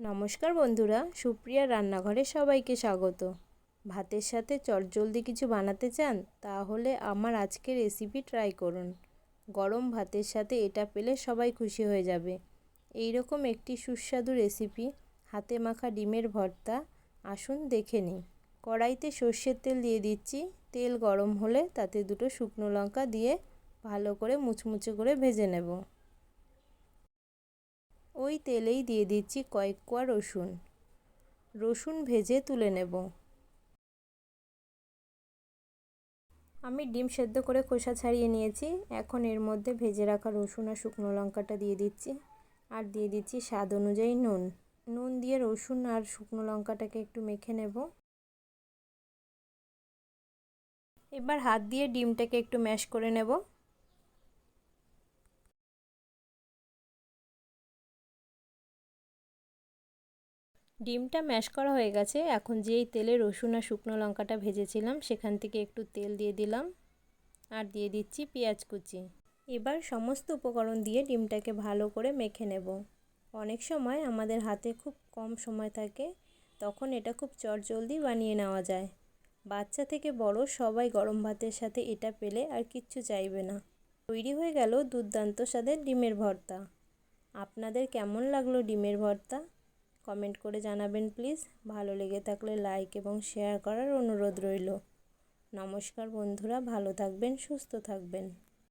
নমস্কার বন্ধুরা, সুপ্রিয়া রান্নাঘরে সবাইকে স্বাগত। ভাতের সাথে চটজলদি কিছু বানাতে চান, তাহলে আমার আজকের রেসিপি ট্রাই করুন। গরম ভাতের সাথে এটা পেলে সবাই খুশি হয়ে যাবে। এই রকম একটি সুস্বাদু রেসিপি হাতে মাখা ডিমের ভর্তা, আসুন দেখে নিই। কড়াইতে সর্ষের তেল দিয়ে দিচ্ছি, তেল গরম হলে তাতে দুটো শুকনো লঙ্কা দিয়ে ভালো করে মুচমুচে করে ভেজে নেব। ওই তেলেই দিয়ে দিচ্ছি কয়েক কোয়া রসুন। রসুন ভেজে তুলে নেব। আমি ডিম সেদ্ধ করে খোসা ছাড়িয়ে নিয়েছি। এখন এর মধ্যে ভেজে রাখা রসুন আর শুকনো লঙ্কাটা দিয়ে দিচ্ছি। আর দিয়ে দিচ্ছি স্বাদ অনুযায়ী নুন। নুন দিয়ে রসুন আর শুকনো লঙ্কাটাকে একটু মেখে নেব। এবার হাত দিয়ে ডিমটাকে একটু ম্যাশ করে নেব। ডিমটা ম্যাশ করা হয়ে গেছে। এখন যেই তেলে রসুন আর শুকনো লঙ্কাটা ভেজেছিলাম, সেখান থেকে একটু তেল দিয়ে দিলাম আর দিয়ে দিচ্ছি পেঁয়াজ কুচি। এবার সমস্ত উপকরণ দিয়ে ডিমটাকে ভালো করে মেখে নেব। অনেক সময় আমাদের হাতে খুব কম সময় থাকে, তখন এটা খুব চটজলদি বানিয়ে নেওয়া যায়। বাচ্চা থেকে বড় সবাই গরম ভাতের সাথে এটা পেলে আর কিচ্ছু চাইবে না। তৈরি হয়ে গেল দুর্দান্ত স্বাদের ডিমের ভর্তা। আপনাদের কেমন লাগল ডিমের ভর্তা? কমেন্ট করে জানাবেন, প্লিজ। ভালো লেগে থাকলে লাইক এবং শেয়ার করার অনুরোধ রইল। নমস্কার বন্ধুরা, ভালো থাকবেন, সুস্থ থাকবেন।